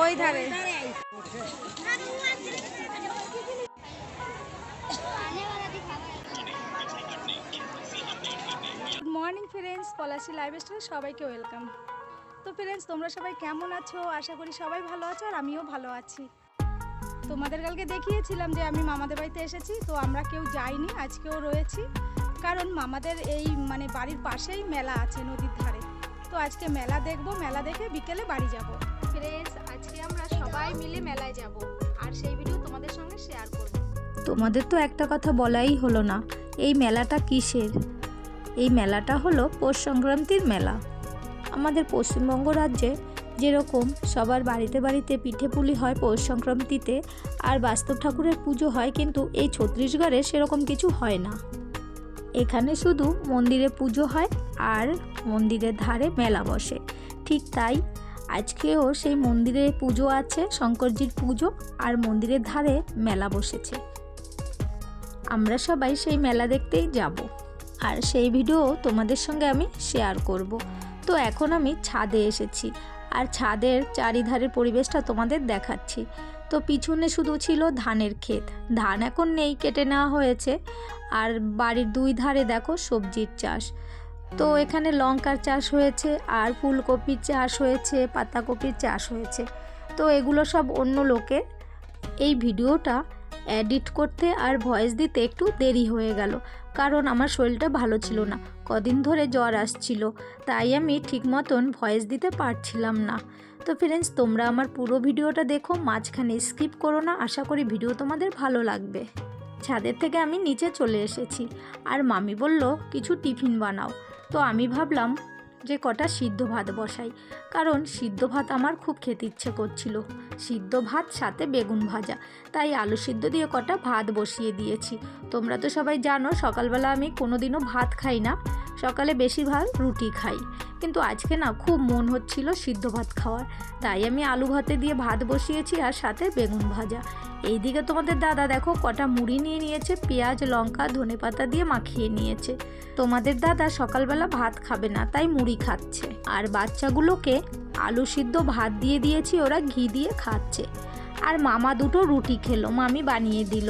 ওই ধারে। Good morning friends Palashi live স্টাইলে সবাইকে ওয়েলকাম তো ফ্রেন্ডস তোমরা সবাই কেমন আছো? আশা করি সবাই ভালো আছো আর আমিও ভালো আছি। তোমাদের কালকে দেখিয়েছিলাম যে আমি মামাদের বাড়িতে এসেছি, তো আমরা কেউ যাইনি, আজকেও রয়েছি। কারণ মামাদের এই মানে বাড়ির পাশেই মেলা আছে, নদীর ধারে। তো আজকে মেলা দেখব মেলা দেখে বিকেলে বাড়ি যাব। ফ্রেন্ডস আজকে আমরা সবাই মিলে মেলায় যাব। আর সেই ভিডিও তোমাদের সঙ্গে শেয়ার করব। তোমাদের তো একটা কথা বলাই হলো না এই মেলাটা কিসের? এই মেলাটা হলো পৌষ সংক্রান্তির মেলা। আমাদের পশ্চিমবঙ্গ রাজ্যে যেরকম সবার বাড়িতে বাড়িতে পিঠে পুলি হয় পৌষ সংক্রান্তিতে আর বাস্তব ঠাকুরের পুজো হয় কিন্তু এই ছত্তিশগড়ে সেরকম কিছু হয় না। এখানে শুধু মন্দিরে পুজো হয় আর মন্দিরের ধারে মেলা বসে। ঠিক তাই আজকেও সেই মন্দিরে পুজো আছে, শঙ্করজির পুজো আর মন্দিরের ধারে মেলা বসেছে। আমরা সবাই সেই মেলা দেখতেই যাব। আর সেই ভিডিও তোমাদের সঙ্গে আমি শেয়ার করব। তো এখন আমি ছাদে এসেছি। আর ছাদের চারিধারের পরিবেশটা তোমাদের দেখাচ্ছি। তো পিছনে শুধু ছিল ধানের ক্ষেত। ধান এখন নেই, কেটে নেওয়া হয়েছে। আর বাড়ির দুই ধারে দেখো সবজির চাষ। তো এখানে লঙ্কার চাষ হয়েছে, আর ফুলকপির চাষ হয়েছে, পাতাকপির চাষ হয়েছে। তো এগুলো সব অন্য লোকের। এই ভিডিওটা এডিট করতে আর ভয়েস দিতে একটু দেরি হয়ে গেল, কারণ আমার শরীরটা ভালো ছিল না। কদিন ধরে জ্বর আসছিল, তাই আমি ঠিক মতন ভয়েস দিতে পারছিলাম না। তো ফ্রেন্ডস তোমরা আমার পুরো ভিডিওটা দেখো, মাঝখানে স্কিপ করো না, আশা করি ভিডিও তোমাদের ভালো লাগবে। ছাদের থেকে আমি নিচে চলে এসেছি, আর মামি বলল, কিছু টিফিন বানাও। তো আমি ভাবলাম যে কটা সিদ্ধ ভাত বসাই, কারণ সিদ্ধ ভাত আমার খুব খেতে ইচ্ছে করছিল। সিদ্ধ ভাত, সাথে বেগুন ভাজা। তাই আলু সিদ্ধ দিয়ে কটা ভাত বসিয়ে দিয়েছি। তোমরা তো সবাই জানো, সকালবেলা আমি কোনোদিনও ভাত খাই না। সকালে বেশিরভাগ রুটি খাই। কিন্তু আজকে না খুব মন হচ্ছিল সিদ্ধ ভাত খাওয়ার। তাই আমি আলু ভাতে দিয়ে ভাত বসিয়েছি আর সাথে বেগুন ভাজা। এইদিকে তোমাদের দাদা দেখো কটা মুড়ি নিয়ে নিয়েছে, পেঁয়াজ, লঙ্কা ধনেপাতা দিয়ে মাখিয়ে নিয়েছে। তোমাদের দাদা সকালবেলা ভাত খাবে না, তাই মুড়ি খাচ্ছে। আর বাচ্চাগুলোকে আলু সিদ্ধ ভাত দিয়ে দিয়েছি, ওরা ঘি দিয়ে খাচ্ছে। আর মামা দুটো রুটি খেলো, মামি বানিয়ে দিল।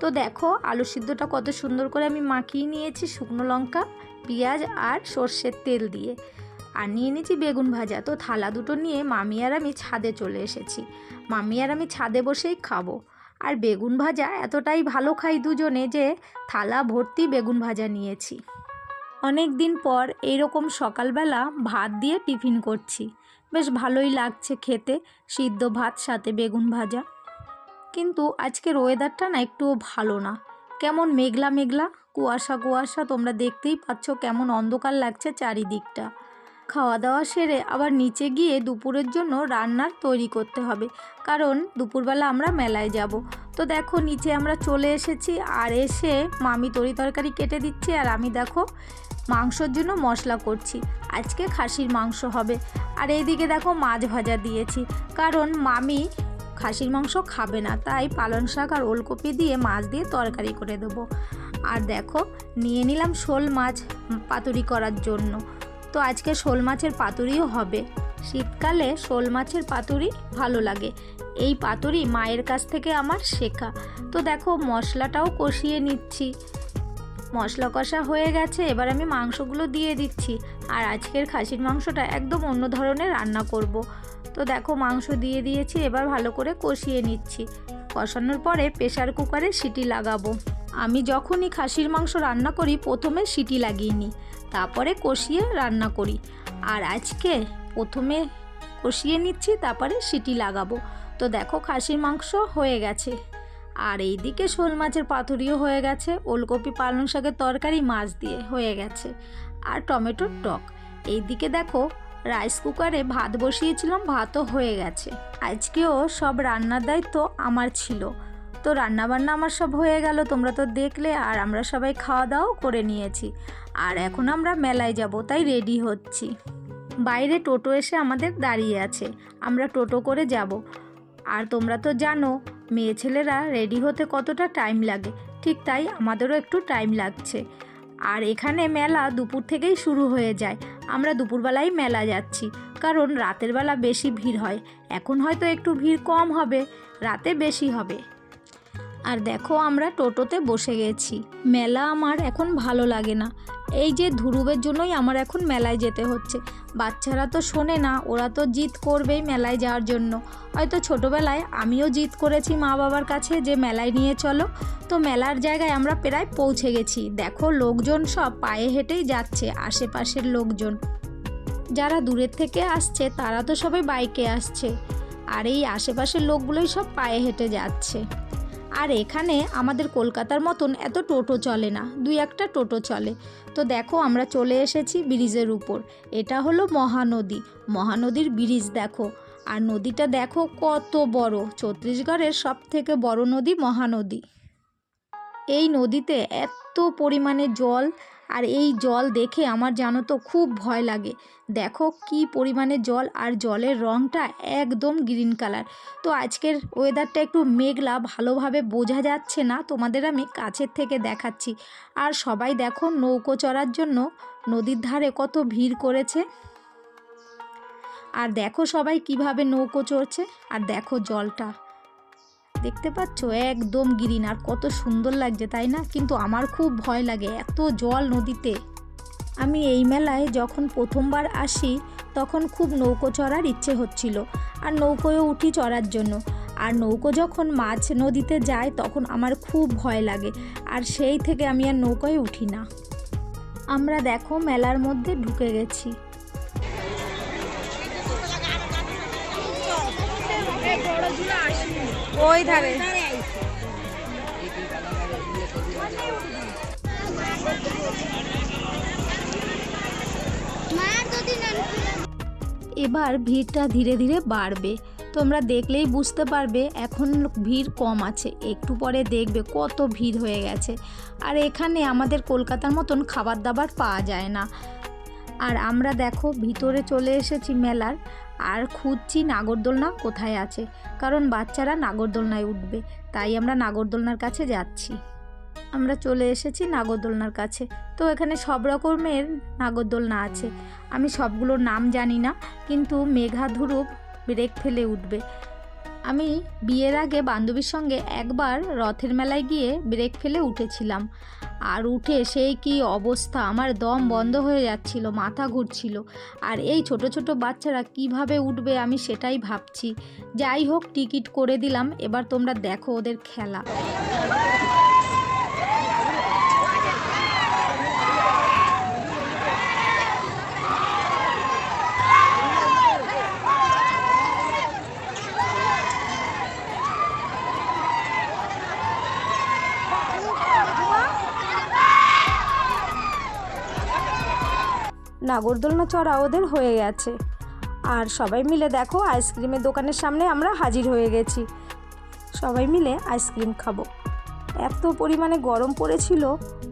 তো দেখো আলু সিদ্ধটা কত সুন্দর করে আমি মাখিয়ে নিয়েছি, শুকনো লঙ্কা, পেঁয়াজ আর সর্ষের তেল দিয়ে। আর নিয়ে নিয়েছি বেগুন ভাজা, তো থালা দুটো নিয়ে মামি আর আমি ছাদে চলে এসেছি। মামি আর আমি ছাদে বসেই খাব। আর বেগুন ভাজা এতটাই ভালো খাই দুজনে যে থালা ভর্তি বেগুন ভাজা নিয়েছি। অনেক দিন পর এইরকম সকালবেলা ভাত দিয়ে টিফিন করছি। বেশ ভালোই লাগছে খেতে, সিদ্ধ ভাত, সাথে বেগুন ভাজা। কিন্তু আজকের ওয়েদারটা না একটুও ভালো না। কেমন মেঘলা মেঘলা কুয়াশা কুয়াশা তোমরা দেখতেই পাচ্ছ কেমন অন্ধকার লাগছে চারিদিকটা। খাওয়া দাওয়া সেরে আবার নিচে গিয়ে দুপুরের জন্য রান্নার তৈরি করতে হবে। কারণ দুপুরবেলা আমরা মেলায় যাব। তো দেখো, নিচে আমরা চলে এসেছি আর এসে মামি তরি তরকারি কেটে দিচ্ছে আর আমি দেখো মাংসর জন্য মশলা করছি। আজকে খাসির মাংস হবে। আর এইদিকে দেখো মাছ ভাজা দিয়েছি। কারণ মামি খাসির মাংস খাবে না, তাই পালং শাক আর ওলকপি দিয়ে মাছ দিয়ে তরকারি করে দেবো। আর দেখো, নিয়ে নিলাম শোল মাছ পাতুরি করার জন্য। তো আজকে শোল মাছের পাতুরিও হবে। শীতকালে শোল মাছের পাতুরি ভালো লাগে। এই পাতুরি মায়ের কাছ থেকে আমার শেখা। তো দেখো, মশলাটাও কষিয়ে নিচ্ছি। মশলা কষা হয়ে গেছে, এবার আমি মাংসগুলো দিয়ে দিচ্ছি। আর আজকের খাসির মাংসটা একদম অন্য ধরনের রান্না করব। তো দেখো, মাংস দিয়ে দিয়েছি, এবার ভালো করে কষিয়ে নিচ্ছি। কষানোর পরে প্রেশার কুকারে সিটি লাগাবো। আমি যখনই খাসির মাংস রান্না করি, প্রথমে সিটি লাগিয়ে নিই। তারপরে কষিয়ে রান্না করি। আর আজকে প্রথমে কষিয়ে নিচ্ছি, তারপরে সিটি লাগাবো। তো দেখো খাসির মাংস হয়ে গেছে। আর এইদিকে শোল মাছের পাতুরিও হয়ে গেছে। ওলকপি, পালং শাকের তরকারি, মাছ দিয়ে হয়ে গেছে। আর টমেটোর টক। এইদিকে দেখো রাইস কুকারে ভাত বসিয়েছিলাম, ভাতও হয়ে গেছে। আজকেও সব রান্নার দায়িত্ব আমার ছিল। তো রান্নাবান্না আমার সব হয়ে গেল, তোমরা তো দেখলে। আর আমরা সবাই খাওয়া দাওয়াও করে নিয়েছি। আর এখন আমরা মেলায় যাব, তাই রেডি হচ্ছি। বাইরে টোটো এসে আমাদের দাঁড়িয়ে আছে, আমরা টোটো করে যাব। আর তোমরা তো জানো, মেয়ে ছেলেরা রেডি হতে কতটা টাইম লাগে, ঠিক তাই আমাদেরও একটু টাইম লাগছে। আর এখানে মেলা দুপুর থেকেই শুরু হয়ে যায়, আমরা দুপুরবেলায় মেলা যাচ্ছি, কারণ রাতের বেলা বেশি ভিড় হয়, এখন হয়তো একটু ভিড় কম হবে, রাতে বেশি হবে। আর দেখো আমরা টোটোতে বসে গেছি, মেলা আমার এখন ভালো লাগে না এই যে ধ্রুবের জন্যই আমার এখন মেলায় যেতে হচ্ছে। বাচ্চারা তো শোনে না, ওরা তো জিদ করবেই মেলায় যাওয়ার জন্য। হয়তো ছোটোবেলায় আমিও জিদ করেছি মা বাবার কাছে যে মেলায় নিয়ে চলো। তো মেলার জায়গায় আমরা প্রায় পৌঁছে গেছি। দেখো লোকজন সব পায়ে হেঁটেই যাচ্ছে, আশেপাশের লোকজন। যারা দূরের থেকে আসছে, তারা তো সবাই বাইকে আসছে। আর এই আশেপাশের লোকগুলোই সব পায়ে হেঁটে যাচ্ছে। আর এখানে আমাদের কলকাতার মতন এত টোটো চলে না, দুই একটা টোটো চলে। তো দেখো আমরা চলে এসেছি ব্রিজের উপর, এটা হলো মহানদী, মহানদীর ব্রিজ দেখো। আর নদীটা দেখো কত বড়, ছত্তিশগড়ের সব থেকে বড় নদী মহানদী। এই নদীতে এত পরিমাণে জল আর এই জল দেখে আমার জানো তো খুব ভয় লাগে। দেখো কি পরিমাণে জল, আর জলের রঙটা একদম গ্রিন কালার। তো আজকের ওয়েদারটা একটু মেঘলা, ভালোভাবে বোঝা যাচ্ছে না, তোমাদের আমি কাছের থেকে দেখাচ্ছি। আর সবাই দেখো নৌকো চড়ার জন্য নদীর ধারে কত ভিড় করেছে। আর দেখো সবাই কীভাবে নৌকো চড়ছে, আর দেখো জলটা। দেখতে পাচ্ছ? একদম গ্রিন আর কত সুন্দর লাগছে, তাই না? কিন্তু আমার খুব ভয় লাগে এত জল নদীতে। আমি এই মেলায় যখন প্রথমবার আসি, তখন খুব নৌকো চড়ার ইচ্ছে হচ্ছিল। আর নৌকোয় উঠি চড়ার জন্য। আর নৌকো যখন মাছ নদীতে যায়, তখন আমার খুব ভয় লাগে। আর সেই থেকে আমি আর নৌকোয় উঠি না। আমরা দেখো মেলার মধ্যে ঢুকে গেছি। ওই ধারে। এবার ভিড়টা ধীরে ধীরে বাড়বে। তোমরা দেখলেই বুঝতে পারবে, এখন ভিড় কম আছে। একটু পরে দেখবে কত ভিড় হয়ে গেছে। আর এখানে আমাদের কলকাতার মতন খাবার দাবার পাওয়া যায় না। আর আমরা দেখো, ভিতরে চলে এসেছি মেলার। আর খুঁজছি নাগরদোলনা কোথায় আছে, কারণ বাচ্চারা নাগরদোলনায় উঠবে, তাই আমরা নাগরদোলনার কাছে যাচ্ছি। আমরা চলে এসেছি নাগরদোলনার কাছে। তো এখানে সব রকমের নাগরদোলনা আছে। আমি সবগুলোর নাম জানি না, কিন্তু মেঘা ব্রেক ফেলে উঠবে। আমি বিয়ের আগে বান্ধবীর সঙ্গে একবার রথের মেলায় গিয়ে ব্রেক ফেলে উঠেছিলাম। আর উঠে সেই কি অবস্থা, আমার দম বন্ধ হয়ে যাচ্ছিল, মাথা ঘুরছিল। আর এই ছোট ছোট বাচ্চারা কীভাবে উঠবে আমি সেটাই ভাবছি। যাই হোক, টিকিট করে দিলাম, এবার তোমরা দেখো ওদের খেলা। নাগরদোলনা চড়া ওদের হয়ে গেছে। আর সবাই মিলে দেখো, আইসক্রিমের দোকানের সামনে আমরা হাজির হয়ে গেছি। সবাই মিলে আইসক্রিম খাব। এত পরিমাণে গরম পড়েছিল,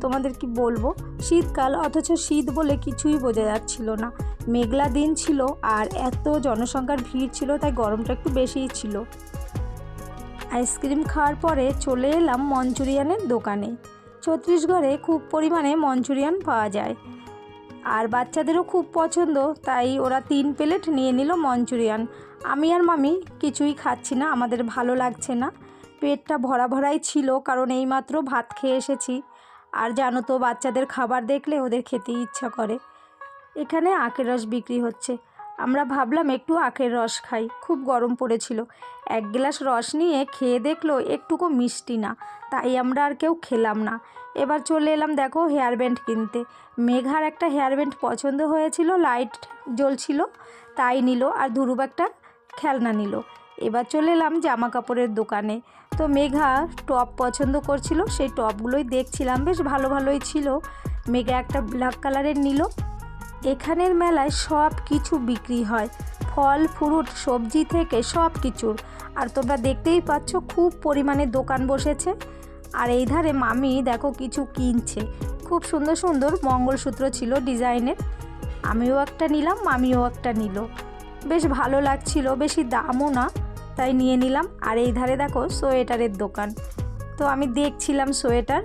তোমাদের কি বলব? শীতকাল, অথচ শীত বলে কিছুই বোঝা যাচ্ছিল না। মেঘলা দিন ছিল, আর এত জনসংখ্যার ভিড় ছিল, তাই গরমটা একটু বেশিই ছিল। আইসক্রিম খাওয়ার পরে চলে এলাম মঞ্চুরিয়ানের দোকানে। ছত্তিশগড়ে খুব পরিমাণে মঞ্চুরিয়ান পাওয়া যায়। আর বাচ্চাদেরও খুব পছন্দ, তাই ওরা তিন প্লেট নিয়ে নিল মঞ্চুরিয়ান। আমি আর মামি কিছুই খাচ্ছি না, আমাদের ভালো লাগছে না। পেটটা ভরা ভরাই ছিল, কারণ এইমাত্র ভাত খেয়ে এসেছি। আর জানো তো, বাচ্চাদের খাবার দেখলে ওদের খেতে ইচ্ছা করে। এখানে আখের রস বিক্রি হচ্ছে। আমরা ভাবলাম একটু আখের রস খাই, খুব গরম পড়েছিল। এক গ্লাস রস নিয়ে খেয়ে দেখল একটুকু মিষ্টি না, তাই আমরা আর কেউ খেলাম না। এবার চলে এলাম দেখো হেয়ার ব্যান্ড কিনতে। মেঘার একটা হেয়ার ব্যান্ড পছন্দ হয়েছিল, লাইট জ্বলছিল, তাই নিল আর ধুরুব একটা খেলনা নিল। এবার চলে এলাম জামা কাপড়ের দোকানে। তো মেঘা টপ পছন্দ করছিল, সেই টপগুলোই দেখছিলাম, বেশ ভালো ভালোই ছিল। মেঘা একটা ব্ল্যাক কালারের নিল এখানের মেলায় সব কিছু বিক্রি হয়। ফল, ফ্রুট, সবজি থেকে সব কিছুর। আর তোমরা দেখতেই পাচ্ছ খুব পরিমাণে দোকান বসেছে। আর এই ধারে মামি দেখো কিছু কিনছে। খুব সুন্দর সুন্দর মঙ্গলসূত্র ছিল ডিজাইনের। আমিও একটা নিলাম, মামিও একটা নিল। বেশ ভালো লাগছিল, বেশি দামও না, তাই নিয়ে নিলাম। আর এই ধারে দেখো সোয়েটারের দোকান। তো আমি দেখছিলাম সোয়েটার।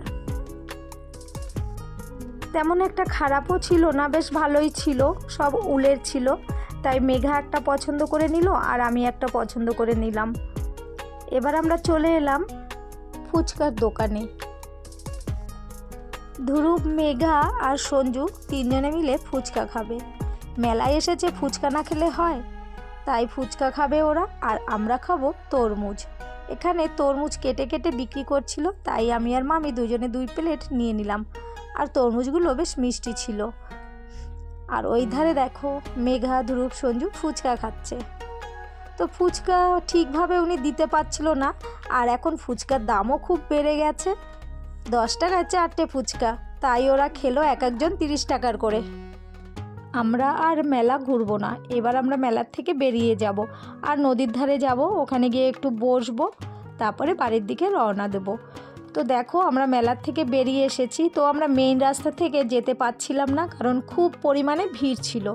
তেমন একটা খারাপও ছিল না, বেশ ভালোই ছিল, সব উলের ছিল। তাই মেঘা একটা পছন্দ করে নিল আর আমি একটা পছন্দ করে নিলাম। এবার আমরা চলে এলাম ফুচকার দোকানে। ধ্রুব, মেঘা আর সঞ্জু তিনজনে মিলে ফুচকা খাবে। মেলায় এসেছে ফুচকা না খেলে হয়? তাই ফুচকা খাবে ওরা আর আমরা খাব তরমুজ। এখানে তরমুজ কেটে কেটে বিক্রি করছিল, তাই আমি আর মামি দুজনে দুই প্লেট নিয়ে নিলাম। আর তরমুজগুলো বেশ মিষ্টি ছিল। আর ওই ধারে দেখো, মেঘা, ধ্রুব, সঞ্জু ফুচকা খাচ্ছে। তো ফুচকা ঠিকভাবে উনি দিতে পারছিল না, আর এখন ফুচকার দামও খুব বেড়ে গেছে। দশ টাকায় চারটে ফুচকা, তাই ওরা খেলো এক একজন তিরিশ টাকার করে। আমরা আর মেলা ঘুরবো না, এবার আমরা মেলার থেকে বেরিয়ে যাব। আর নদীর ধারে যাব, ওখানে গিয়ে একটু বসবো, তারপরে বাড়ির দিকে রওনা দেব। তো দেখো, আমরা মেলার থেকে বেরিয়ে এসেছি। তো আমরা মেইন রাস্তা থেকে যেতে পারছিলাম না, কারণ খুব পরিমাণে ভিড় ছিল।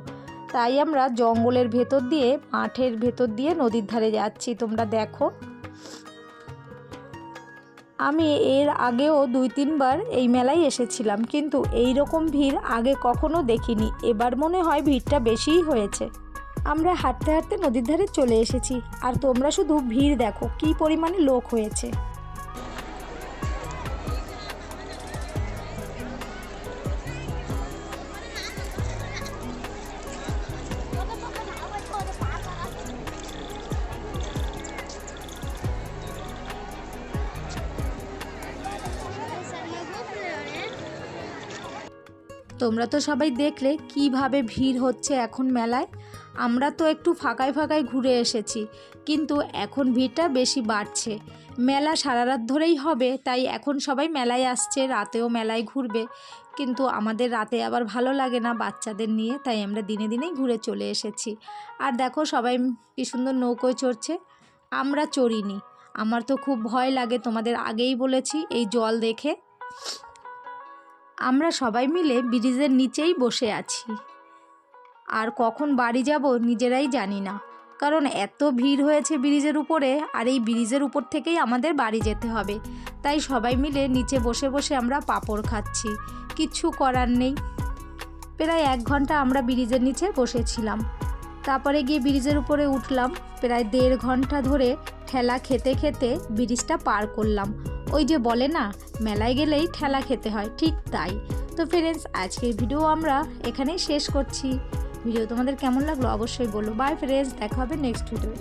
তাই আমরা জঙ্গলের ভেতর দিয়ে, মাঠের ভেতর দিয়ে নদীর ধারে যাচ্ছি, তোমরা দেখো। আমি এর আগেও দুই তিনবার এই মেলায় এসেছিলাম, কিন্তু এই রকম ভিড় আগে কখনো দেখিনি। এবার মনে হয় ভিড়টা বেশিই হয়েছে। আমরা হাঁটতে হাঁটতে নদীর ধারে চলে এসেছি। আর তোমরা শুধু ভিড় দেখো, কী পরিমাণে লোক হয়েছে। তোমরা তো সবাই দেখলে কীভাবে ভিড় হচ্ছে এখন মেলায়। আমরা তো একটু ফাঁকায় ফাঁকায় ঘুরে এসেছি, কিন্তু এখন ভিড়টা বেশি বাড়ছে। মেলা সারা রাত ধরেই হবে, তাই এখন সবাই মেলায় আসছে, রাতেও মেলায় ঘুরবে। কিন্তু আমাদের রাতে আবার ভালো লাগে না বাচ্চাদের নিয়ে, তাই আমরা দিনে দিনেই ঘুরে চলে এসেছি। আর দেখো সবাই কি সুন্দর নৌকোয় চড়ছে। আমরা চড়িনি। আমার তো খুব ভয় লাগে, তোমাদের আগেই বলেছি, এই জল দেখে। আমরা সবাই মিলে ব্রিজের নিচেই বসে আছি। আর কখন বাড়ি যাব নিজেরাই জানি না। কারণ এত ভিড় হয়েছে ব্রিজের উপরে, আর এই ব্রিজের উপর থেকেই আমাদের বাড়ি যেতে হবে। তাই সবাই মিলে নিচে বসে বসে আমরা পাঁপড় খাচ্ছি। কিচ্ছু করার নেই। প্রায় এক ঘণ্টা আমরা ব্রিজের নিচে বসেছিলাম। তারপরে গিয়ে ব্রিজের উপরে উঠলাম। প্রায় দেড় ঘণ্টা ধরে ঠেলা খেতে খেতে ব্রিজটা পার করলাম। ওই যে বলে না, মেলায় গেলেই ঠেলা খেতে হয়, ঠিক তাই। তো ফ্রেন্ডস আজকের ভিডিও আমরা এখানেই শেষ করছি। ভিডিও তোমাদের কেমন লাগল অবশ্যই বলো। বাই ফ্রেন্ডস দেখা হবে নেক্সট ভিডিও